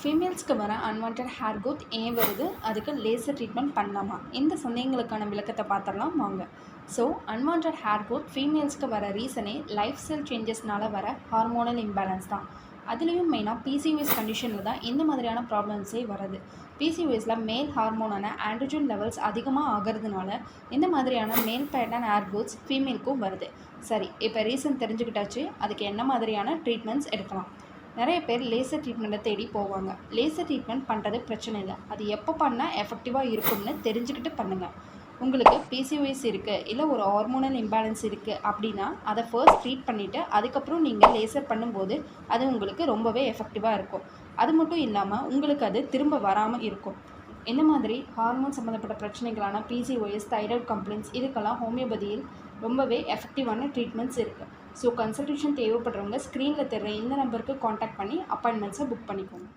ஃபீமேல்ஸ்க்கு வர unwanted hair growth ஏன் வருது? அதுக்கு லேசர் ட்ரீட்மெண்ட் பண்ணலாமா? இந்த சந்தேகங்களுக்கான விளக்கத்தை பார்த்துடலாம் வாங்க. ஸோ அன்வான்ட் ஹேர் க்ரோத் ஃபீமேல்ஸ்க்கு வர ரீசனே லைஃப் ஸ்டைல் சேஞ்சஸ்னால வர ஹார்மோனல் இம்பேலன்ஸ் தான். அதுலேயும் மெயினாக பிசிஓஎஸ் கண்டிஷனில் தான் இந்த மாதிரியான ப்ராப்ளம்ஸே வருது பிசிஓஎஸில் மேல் ஹார்மோனான ஆண்ட்ரஜன் லெவல்ஸ் அதிகமாக ஆகிறதுனால இந்த மாதிரியான மேல் பேட்டர்ன் ஹேர் க்ரோத்ஸ் ஃபீமேலுக்கும் வருது. சரி இப்போ ரீசன் தெரிஞ்சுக்கிட்டாச்சு. அதுக்கு என்ன மாதிரியான ட்ரீட்மெண்ட்ஸ் எடுக்கலாம்? நிறைய பேர் லேசர் ட்ரீட்மெண்ட்டை தேடி போவாங்க. லேசர் ட்ரீட்மெண்ட் பண்ணுறது பிரச்சனை இல்லை. அது எப்போ பண்ணால் எஃபெக்டிவாக இருக்கும்னு தெரிஞ்சுக்கிட்டு பண்ணுங்கள் உங்களுக்கு பிசிஓஎஸ் இருக்குது இல்லை ஒரு ஹார்மோனல் இம்பேலன்ஸ் இருக்குது அப்படின்னா அதை ஃபர்ஸ்ட் ட்ரீட் பண்ணிவிட்டு அதுக்கப்புறம் நீங்கள் லேசர் பண்ணும்போது அது உங்களுக்கு ரொம்பவே எஃபெக்டிவாக இருக்கும். அது மட்டும் இல்லாமல் உங்களுக்கு அது திரும்ப வராமல் இருக்கும். இந்த மாதிரி? ஹார்மோன் சம்மந்தப்பட்ட பிரச்சனைகளான பிசிஓஎஸ் தைராய்டு கம்ப்ளைண்ட்ஸ் இதுக்கெல்லாம் ஹோமியோபதியில் ரொம்பவே எஃபெக்டிவான ட்ரீட்மெண்ட்ஸ் இருக்குது ஸோ கன்சல்டேஷன் தேவைப்படுறவங்க ஸ்க்ரீனில் தெரிகிற இந்த நம்பருக்கு காண்டாக்ட் பண்ணி அப்பாயின்மெண்ட்ஸை புக் பண்ணிக்கோங்க.